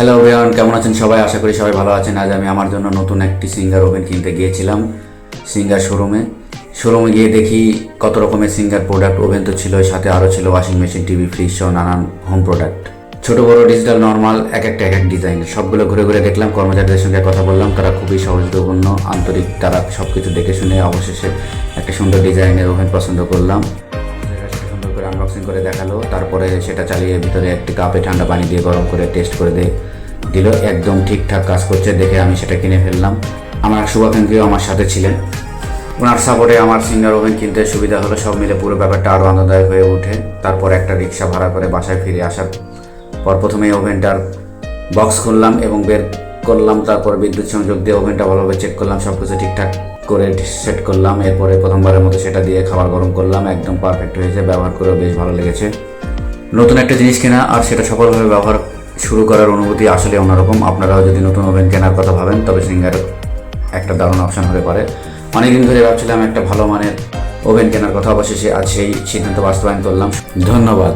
Hello বেয়ন কেমন আছেন সবাই? আশা করি সবাই ভালো আছেন। আজ আমি আমার জন্য নতুন একটি সিঙ্গার ওভেন কিনতে গিয়েছিলাম সিঙ্গার শোরুমে। শোরুমে গিয়ে দেখি কত রকমের সিঙ্গার প্রোডাক্ট ওভেন তো ছিল সাথে আরও ছিল ওয়াশিং মেশিন টিভি ফ্রিজ সহ নানান হোম প্রোডাক্ট ছোট, বড় ডিজিটাল নর্মাল এক একটা, এক এক ডিজাইন সবগুলো ঘুরে ঘুরে দেখলাম, কর্মচারীদের সঙ্গে কথা বললাম, তারা খুবই সহযোগিতাপূর্ণ আন্তরিক, তারা সব কিছু দেখে শুনে অবশেষে একটা সুন্দর ডিজাইনের ওভেন পছন্দ করলাম। করে আনবক্সিং করে দেখাল। তারপরে সেটা চালিয়ে ভিতরে একটি কাপে ঠান্ডা পানি দিয়ে গরম করে টেস্ট করে দিয়ে দিল। একদম ঠিকঠাক কাজ করছে দেখে আমি সেটা কিনে ফেললাম। আমার শুভাকাঙ্ক্ষীও আমার সাথে ছিলেন। ওনার সাপোর্টে আমার সিঙ্গার ওভেন কিনতে সুবিধা হলো। সব মিলে পুরো ব্যাপারটা আরও আনন্দদায়ক হয়ে ওঠে। তারপর একটা রিক্সা ভাড়া করে বাসায় ফিরে আসার পর প্রথমেই ওভেনটার বক্স খুললাম এবং বের করলাম, তারপর বিদ্যুৎ সংযোগ দিয়ে ওভেনটা ভালোভাবে চেক করলাম সব কিছু ঠিকঠাক করে সেট করলাম। এরপরে প্রথমবারের মতো সেটা দিয়ে খাবার গরম করলাম, একদম পারফেক্ট হয়েছে, ব্যবহার করেও বেশ ভালো লেগেছে। নতুন একটা জিনিস কেনা, আর সেটা সফলভাবে ব্যবহার শুরু করার অনুভূতি আসলে অন্যরকম। আপনারাও যদি নতুন ওভেন কেনার কথা ভাবেন, তবে সিঙ্গার একটা দারুণ অপশন হতে পারে। অনেকদিন ধরে ভাবছিলাম একটা ভালো মানের ওভেন কেনার কথা, অবশেষে আজ সেই সিদ্ধান্ত বাস্তবায়ন করলাম। ধন্যবাদ।